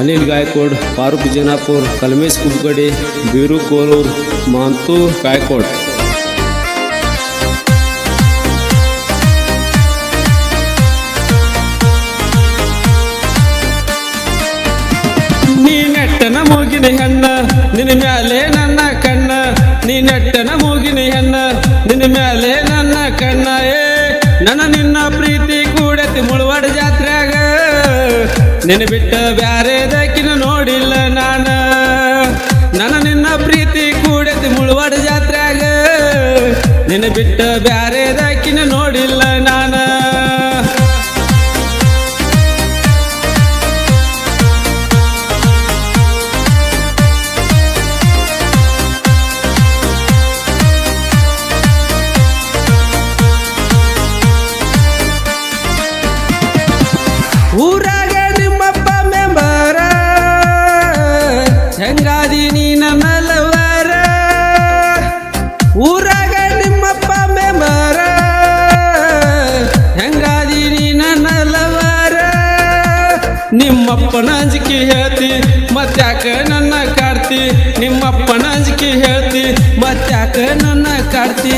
ಅನಿಲ್ ಗಾಯಕೋಡ್ ಫಾರೂಕ್ ಜನಾಪುರ್, ಕಲ್ಮೇಶ್ ಕುಬ್ಗಡಿ, ಬೀರು ಕೋಲೂರ್, ಮಾಂತು ಗಾಯಕೋಡ್ ನೀ ನೆಟ್ಟನ ಮೂಗಿನ ಹೆಣ್ಣ, ನಿನ್ನ ಮ್ಯಾಲೆ ನನ್ನ ಕಣ್ಣ. ನೀ ನೆಟ್ಟನ ಮೂಗಿನ ಹೆಣ್ಣ, ನಿನ್ನ ಮ್ಯಾಲೆ ನನ್ನ ಕಣ್ಣ. ಏ, ನನ್ನ ನಿನ್ನ ಪ್ರೀತಿ ಕೂಡತಿ ಮುಳುವಾಡ ಜಾತ್ರ್ಯಾಗ. ನಿನ್ನ ಬಿಟ್ಟ ಬ್ಯಾರೆದಕ್ಕಿನ ನೋಡಿಲ್ಲ ನಾನ. ನನ್ನ ನಿನ್ನ ಪ್ರೀತಿ ಕೂಡತಿ ಮುಳುವಾಡ ಜಾತ್ರೆಗ ನಿನ್ನ ಬಿಟ್ಟ ಬ್ಯಾರೆದಕ್ಕಿನ ನೋಡಿಲ್ಲ ನಿಮ್ಮಪ್ಪನ ಅಂಜಿಕೆ ಹೇಳ್ತಿ ಮತ್ತ್ಯಾಕ ನನ್ನ ಕಾಡ್ತಿ? ನಿಮ್ಮಪ್ಪನ ಅಂಜಿಕೆ ಹೇಳ್ತಿ ಮತ್ತ್ಯಾಕ ನನ್ನ ಕಾಡ್ತಿ?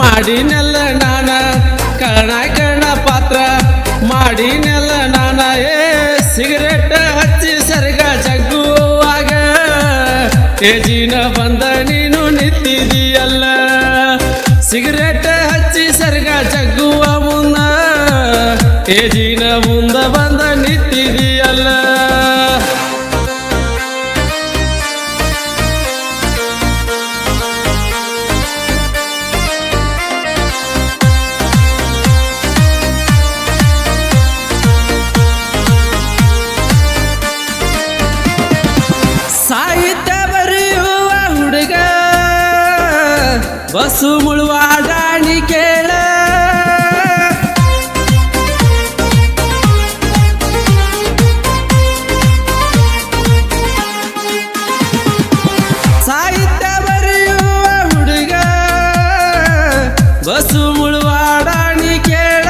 ಮಾಡಿನೆಲ್ಲ ನಾನ ಕರ್ನಾಟಕನ ಪಾತ್ರ ಮಾಡಿನೆಲ್ಲ ನಾನ. ಏ, ಸಿಗರೇಟ್ ಹಚ್ಚಿ ಸರಿಗ ಜಗ್ಗುವಾಗ ಏಜಿನ ಬಂದ ನೀನು ನಿಂತಿದೀಯಲ್ಲ ಸಿಗರೇಟ್ ಹಚ್ಚಿ ಸರಿಗ ಜಗ್ಗುವ ಮುನ್ನ ಏಜಿನ ಮುಂದ ಬಂದ ನಿಂತಿದೀಯಲ್ಲ ಬಸು ಮುಳುವಾಡಾಣಿ ಕೇಳ. ಸಾಹಿತ್ಯ ಹುಡುಗ ಬಸು ಮುಳುವಾಡಾಣಿ ಕೇಳ.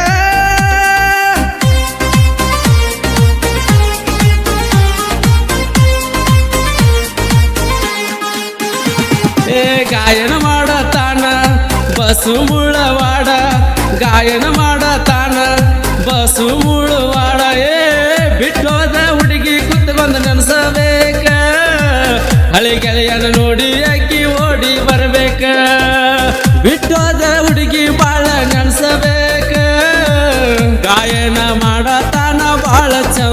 ಏ ಗಾಯನ ಬಸು ಮುಳವಾಡ, ಗಾಯನ ಮಾಡತಾನ ಬಸು ಮುಳುವಾಡ, ಏ ಬಿಟ್ಟೋದ ಹುಡುಗಿ ಕುತ್ಕೊಂಡು ನೆನೆಸಬೇಕ. ಹಳೆ ಗೆಳೆಯನ ನೋಡಿ ಅಕ್ಕಿ ಓಡಿ ಬರಬೇಕ. ಬಿಟ್ಟೋದ ಹುಡುಗಿ ಬಾಳ ನೆನೆಸಬೇಕ. ಗಾಯನ ಮಾಡತಾನ ಬಾಳ ಚಂದ